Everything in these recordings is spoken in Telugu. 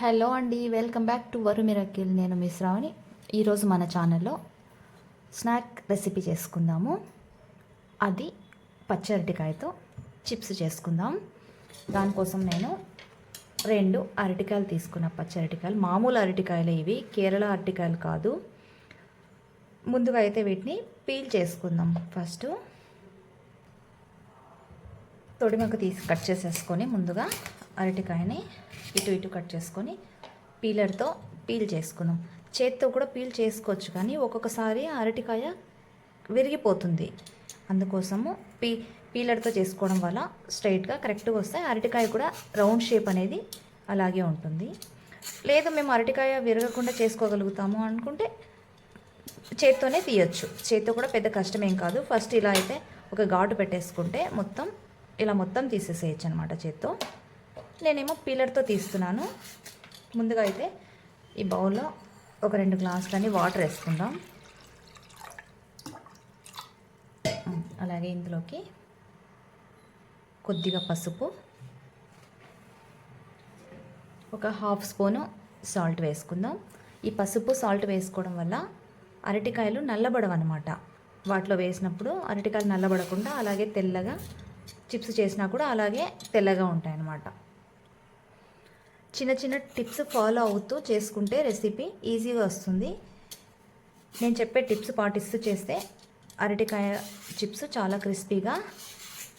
హలో అండి welcome back to Varu miracle. నేను మీ శ్రావణి. ఈరోజు మన ఛానల్లో స్నాక్ రెసిపీ చేసుకుందాము. అది పచ్చి అరటికాయతో చిప్స్ చేసుకుందాం. దానికోసం నేను రెండు అరటికాయలు తీసుకున్న పచ్చి అరటికాయలు మామూలు అరటికాయలు ఇవి కేరళ అరటికాయలు కాదు. ముందుగా అయితే వీటిని పీల్ చేసుకుందాం. ఫస్ట్ తొడిమకు తీసి కట్ చేసేసుకొని ముందుగా అరటికాయని ఇటు ఇటు కట్ చేసుకొని పీలర్తో పీల్ చేసుకుందాం. చేత్తో కూడా పీల్ చేసుకోవచ్చు కానీ ఒక్కొక్కసారి అరటికాయ విరిగిపోతుంది. అందుకోసము పీ పీలర్తో చేసుకోవడం వల్ల స్ట్రైట్గా కరెక్ట్గా వస్తాయి. అరటికాయ కూడా రౌండ్ షేప్ అనేది అలాగే ఉంటుంది. లేదు మేము అరటికాయ విరగకుండా చేసుకోగలుగుతాము అనుకుంటే చేత్తోనే తీయొచ్చు. చేత్తో కూడా పెద్ద కష్టమేం కాదు. ఫస్ట్ ఇలా అయితే ఒక ఘాటు పెట్టేసుకుంటే మొత్తం ఇలా మొత్తం తీసేసేయచ్చు అనమాట చేత్తో. నేనేమో పీలర్తో తీస్తున్నాను. ముందుగా అయితే ఈ బౌల్లో ఒక రెండు గ్లాసులని వాటర్ వేసుకుందాం. అలాగే ఇందులోకి కొద్దిగా పసుపు ఒక హాఫ్ స్పూను సాల్ట్ వేసుకుందాం. ఈ పసుపు సాల్ట్ వేసుకోవడం వల్ల అరటికాయలు నల్లబడవన్నమాట. వాటిలో వేసినప్పుడు అరటికాయలు నల్లబడకుండా అలాగే తెల్లగా చిప్స్ చేసినా కూడా అలాగే తెల్లగా ఉంటాయన్నమాట. చిన్న చిన్న టిప్స్ ఫాలో అవుతూ చేసుకుంటే రెసిపీ ఈజీగా వస్తుంది. నేను చెప్పే టిప్స్ పాటిస్తూ చేస్తే అరటికాయ చిప్స్ చాలా క్రిస్పీగా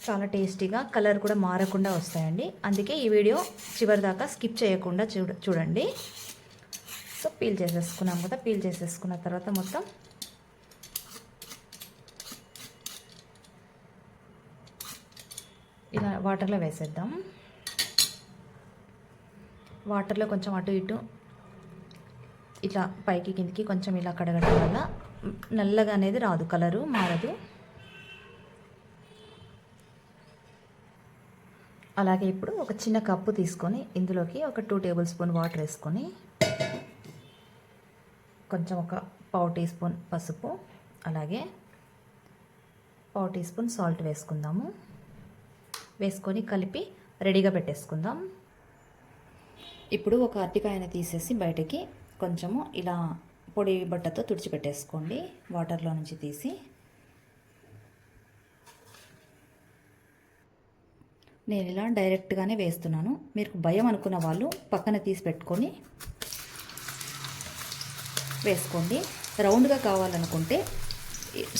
చాలా టేస్టీగా కలర్ కూడా మారకుండా వస్తాయండి. అందుకే ఈ వీడియో చివరి దాకా స్కిప్ చేయకుండా చూడ చూడండి. సో పీల్ చేసేసుకున్నాం కదా పీల్ చేసేసుకున్న తర్వాత మొత్తం ఇలా వాటర్లో వేసేద్దాం. వాటర్లో కొంచెం అటు ఇటు ఇట్లా పైకి కిందికి కొంచెం ఇలా కడగడం వల్ల నల్లగా అనేది రాదు కలరు మారదు. అలాగే ఇప్పుడు ఒక చిన్న కప్పు తీసుకొని ఇందులోకి ఒక టూ టేబుల్ స్పూన్ వాటర్ వేసుకొని కొంచెం ఒక పావు టీ స్పూన్ పసుపు అలాగే పావు టీ స్పూన్ సాల్ట్ వేసుకుందాము. వేసుకొని కలిపి రెడీగా పెట్టేసుకుందాం. ఇప్పుడు ఒక అరటికాయని తీసేసి బయటకి కొంచెము ఇలా పొడి బట్టతో తుడిచిపెట్టేసుకోండి. వాటర్లో నుంచి తీసి. నేను ఇలా డైరెక్ట్గానే వేస్తున్నాను. మీరు భయం అనుకున్న వాళ్ళు పక్కన తీసి పెట్టుకొని వేసుకోండి. రౌండ్గా కావాలనుకుంటే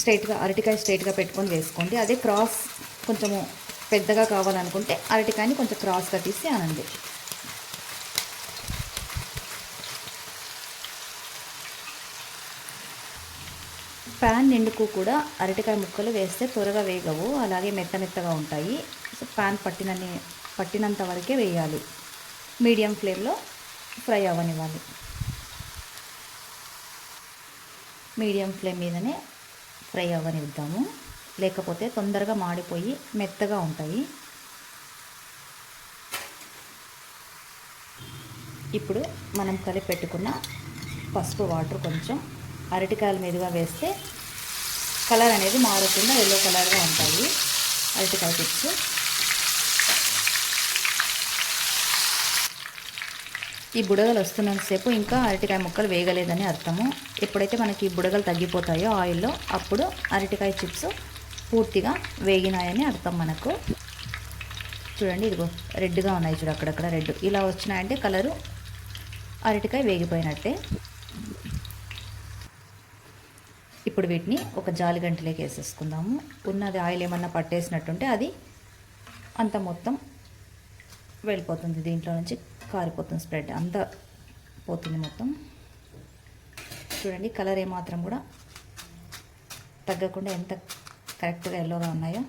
స్ట్రైట్గా అరటికాయ స్ట్రైట్గా పెట్టుకొని వేసుకోండి. అదే క్రాస్ కొంచెము పెద్దగా కావాలనుకుంటే అరటికాయని కొంచెం క్రాస్గా తీసి అనండి ప్యాన్ నిండుకు కూడా అరటికాయ ముక్కలు వేస్తే త్వరగా వేగవు అలాగే మెత్త మెత్తగా ఉంటాయి. సో ప్యాన్ పట్టినని పట్టినంత వరకే వేయాలి. మీడియం ఫ్లేమ్లో ఫ్రై అవ్వనివ్వాలి. మీడియం ఫ్లేమ్ మీదనే ఫ్రై అవ్వనిద్దాము. లేకపోతే తొందరగా మాడిపోయి మెత్తగా ఉంటాయి. ఇప్పుడు మనం కలిపి పెట్టుకున్న పసుపు వాటర్ కొంచెం అరటికాయల మీదుగా వేస్తే కలర్ అనేది మారకుండా ఎల్లో కలర్గా ఉంటాయి. అరటికాయ చిప్స్ ఈ బుడగలు వస్తున్నంతసేపు ఇంకా అరటికాయ ముక్కలు వేగలేదని అర్థము. ఎప్పుడైతే మనకి ఈ బుడగలు తగ్గిపోతాయో ఆయిల్లో అప్పుడు అరటికాయ చిప్స్ పూర్తిగా వేగినాయని అర్థం మనకు. చూడండి ఇదిగో రెడ్గా ఉన్నాయి చూడు అక్కడక్కడ రెడ్ ఇలా వచ్చినాయంటే కలరు అరటికాయ వేగిపోయినట్టే. ఇప్పుడు వీటిని ఒక జాలి గంటలోకి వేసేసుకుందాము. ఉన్నది ఆయిల్ ఏమన్నా పట్టేసినట్టుంటే అది అంత మొత్తం వెళ్ళిపోతుంది. దీంట్లో నుంచి కారిపోతుంది స్ప్రెడ్. అంత పోతుంది మొత్తం. చూడండి కలర్ ఏమాత్రం కూడా తగ్గకుండా ఎంత కరెక్ట్గా ఎల్లోగా ఉన్నాయో.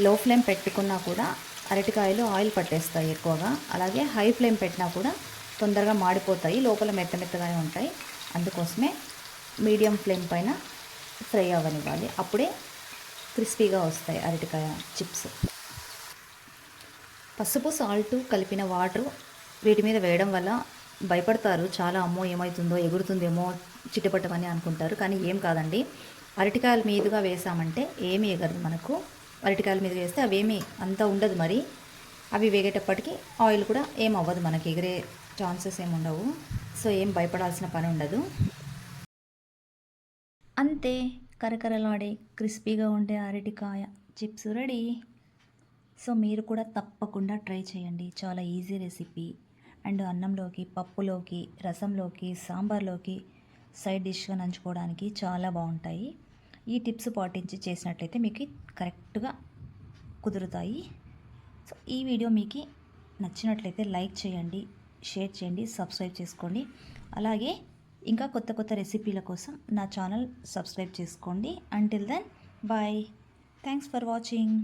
లో ఫ్లేమ్ పెట్టుకున్నా కూడా అరటికాయలు ఆయిల్ పట్టేస్తాయి ఎక్కువగా. అలాగే హై ఫ్లేమ్ పెట్టినా కూడా తొందరగా మాడిపోతాయి లోపల మెత్త మెత్తగానే ఉంటాయి. అందుకోసమే మీడియం ఫ్లేమ్ పైన ఫ్రై అవ్వనివ్వాలి. అప్పుడే క్రిస్పీగా వస్తాయి అరటికాయ చిప్స్. పసుపు సాల్ట్ కలిపిన వాటర్ వీటి మీద వేయడం వల్ల భయపడతారు. చాలా అమ్మో ఏమవుతుందో ఎగురుతుందేమో చిట్టపట్టమని అనుకుంటారు. కానీ ఏం కాదండి. అరటికాయల మీదుగా వేసామంటే ఏమి ఎగరదు మనకు. అరటికాయల మీద వేస్తే అవేమి అంత ఉండదు మరి. అవి వేగేటప్పటికి ఆయిల్ కూడా ఏం అవ్వదు మనకి ఎగిరే ఛాన్సెస్ ఏమి ఉండవు. సో ఏం భయపడాల్సిన పని ఉండదు. అంతే కరకరలాడే క్రిస్పీగా ఉండే అరటికాయ చిప్స్ రెడీ. సో మీరు కూడా తప్పకుండా ట్రై చేయండి. చాలా ఈజీ రెసిపీ. అండ్ అన్నంలోకి పప్పులోకి రసంలోకి సాంబార్లోకి సైడ్ డిష్గా నంచుకోవడానికి చాలా బాగుంటాయి. ఈ టిప్స్ పాటించి చేసినట్లయితే మీకు కరెక్ట్గా కుదురుతాయి. సో ఈ వీడియో మీకు నచ్చినట్లయితే లైక్ చేయండి షేర్ చేయండి సబ్స్క్రైబ్ చేసుకోండి. అలాగే ఇంకా కొత్త కొత్త రెసిపీల కోసం నా ఛానల్ సబ్స్క్రైబ్ చేసుకోండి. Until then bye thanks for watching